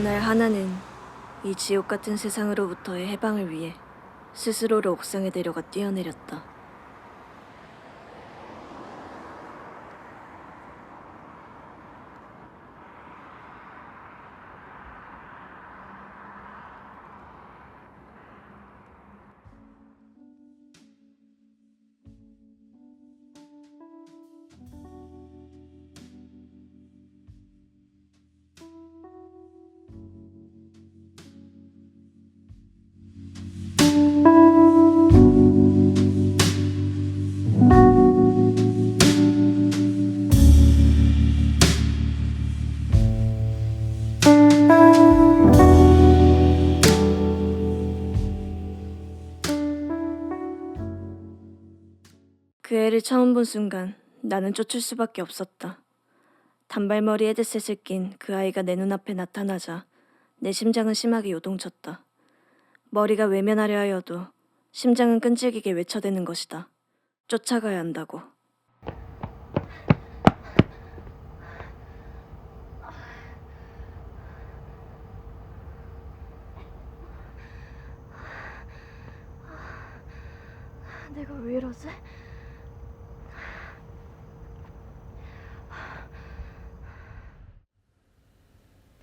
그날 하나는 이 지옥 같은 세상으로부터의 해방을 위해 스스로를 옥상에 내려가 뛰어내렸다. 그 애를 처음 본 순간 나는 쫓을 수밖에 없었다. 단발머리 헤드셋을 낀 그 아이가 내 눈앞에 나타나자 내 심장은 심하게 요동쳤다. 머리가 외면하려 하여도 심장은 끈질기게 외쳐대는 것이다. 쫓아가야 한다고. 내가 왜 이러지?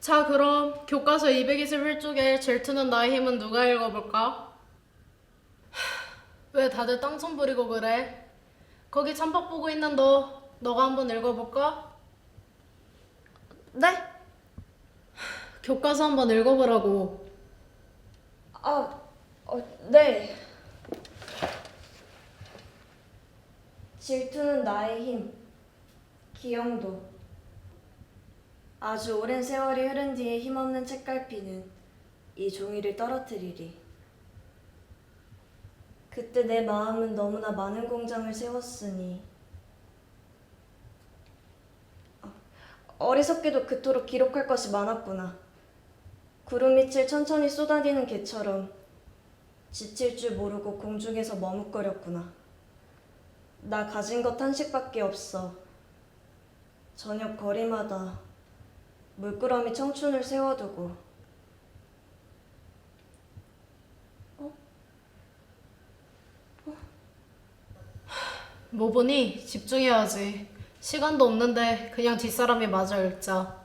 자, 그럼 교과서 221쪽에 질투는 나의 힘은 누가 읽어볼까? 왜 다들 땅손 부리고 그래? 거기 참박 보고 있는 너, 너가 한번 읽어볼까? 네? 교과서 한번 읽어보라고. 아, 어, 네. 질투는 나의 힘. 기영도. 아주 오랜 세월이 흐른 뒤에 힘없는 책갈피는 이 종이를 떨어뜨리리. 그때 내 마음은 너무나 많은 공장을 세웠으니 아, 어리석게도 그토록 기록할 것이 많았구나. 구름 밑을 천천히 쏟아지는 개처럼 지칠 줄 모르고 공중에서 머뭇거렸구나. 나 가진 것 한식밖에 없어. 저녁 거리마다 물끄러미 청춘을 세워두고 뭐 보니? 집중해야지. 시간도 없는데 그냥 뒷사람이 마저 읽자.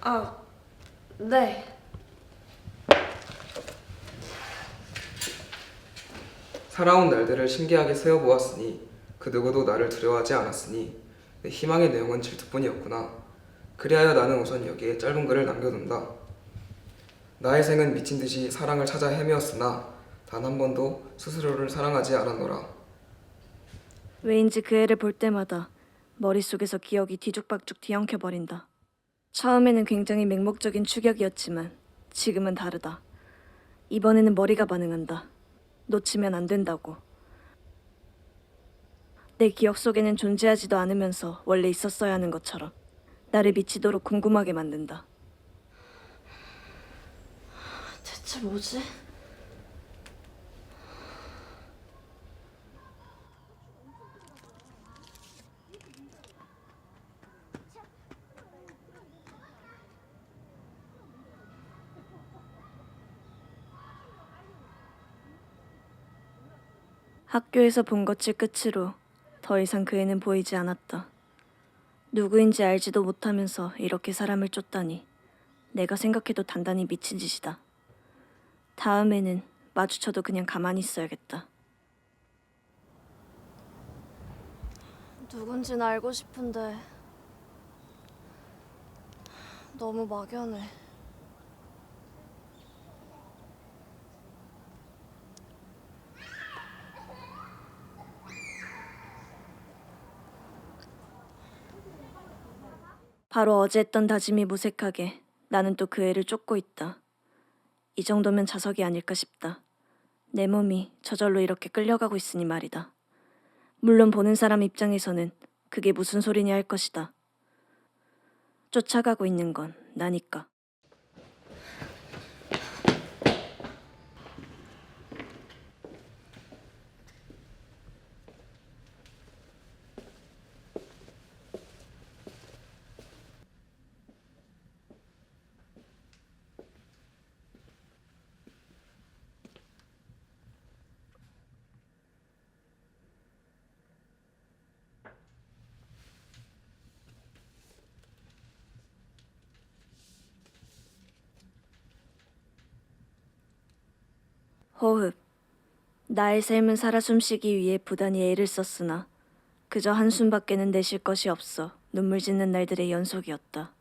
아, 네. 살아온 날들을 신기하게 세어보았으니 그 누구도 나를 두려워하지 않았으니 내 희망의 내용은 질투뿐이었구나. 그리하여 나는 우선 여기에 짧은 글을 남겨둔다. 나의 생은 미친 듯이 사랑을 찾아 헤매었으나 단 한 번도 스스로를 사랑하지 않았노라. 왜인지 그 애를 볼 때마다 머릿속에서 기억이 뒤죽박죽 뒤엉켜 버린다. 처음에는 굉장히 맹목적인 추격이었지만 지금은 다르다. 이번에는 머리가 반응한다. 놓치면 안 된다고. 내 기억 속에는 존재하지도 않으면서 원래 있었어야 하는 것처럼 나를 미치도록 궁금하게 만든다. 대체 뭐지? 학교에서 본 것을 끝으로 더 이상 그 애는 보이지 않았다. 누구인지 알지도 못하면서 이렇게 사람을 쫓다니 내가 생각해도 단단히 미친 짓이다. 다음에는 마주쳐도 그냥 가만히 있어야겠다. 누군지는 알고 싶은데 너무 막연해. 바로 어제 했던 다짐이 무색하게 나는 또 그 애를 쫓고 있다. 이 정도면 자석이 아닐까 싶다. 내 몸이 저절로 이렇게 끌려가고 있으니 말이다. 물론 보는 사람 입장에서는 그게 무슨 소리냐 할 것이다. 쫓아가고 있는 건 나니까. 호흡. 나의 삶은 살아 숨쉬기 위해 부단히 애를 썼으나 그저 한숨밖에는 내쉴 것이 없어 눈물 짓는 날들의 연속이었다.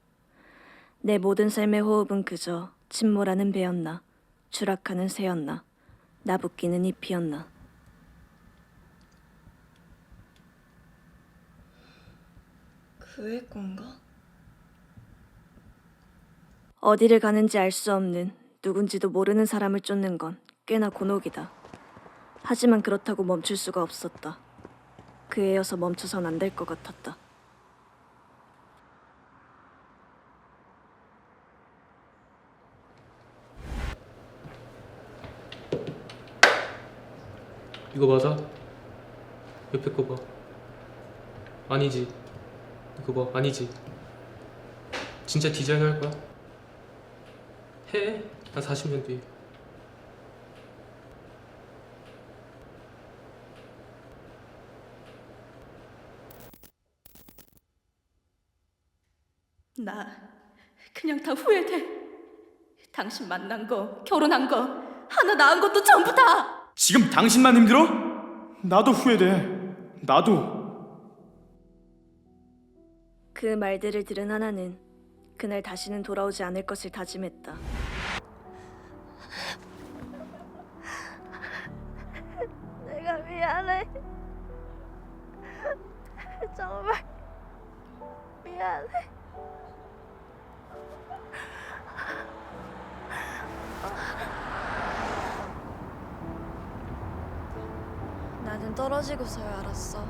내 모든 삶의 호흡은 그저 침몰하는 배였나, 추락하는 새였나, 나붓기는 잎이었나. 그의 건가? 어디를 가는지 알 수 없는 누군지도 모르는 사람을 쫓는 건 꽤나 곤혹이다. 하지만 그렇다고 멈출 수가 없었다. 그 애여서 멈춰선 안 될 것 같았다. 이거 맞아? 옆에 거 봐. 아니지. 이거 봐. 아니지. 진짜 디자인 할 거야? 해. 한 40년 뒤에. 나 그냥 다 후회돼. 당신 만난 거, 결혼한 거, 하나 낳은 것도 전부 다. 지금 당신만 힘들어? 나도 후회돼. 나도. 그 말들을 들은 하나는 그날 다시는 돌아오지 않을 것을 다짐했다. 떨어지고서야 알았어.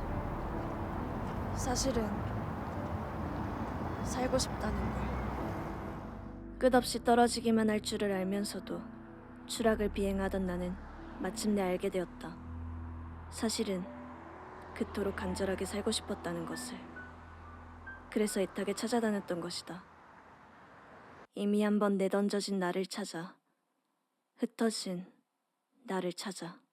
사실은 살고 싶다는 걸. 끝없이 떨어지기만 할 줄을 알면서도 추락을 비행하던 나는 마침내 알게 되었다. 사실은 그토록 간절하게 살고 싶었다는 것을. 그래서 애타게 찾아다녔던 것이다. 이미 한번 내던져진 나를 찾아 흩어진 나를 찾아.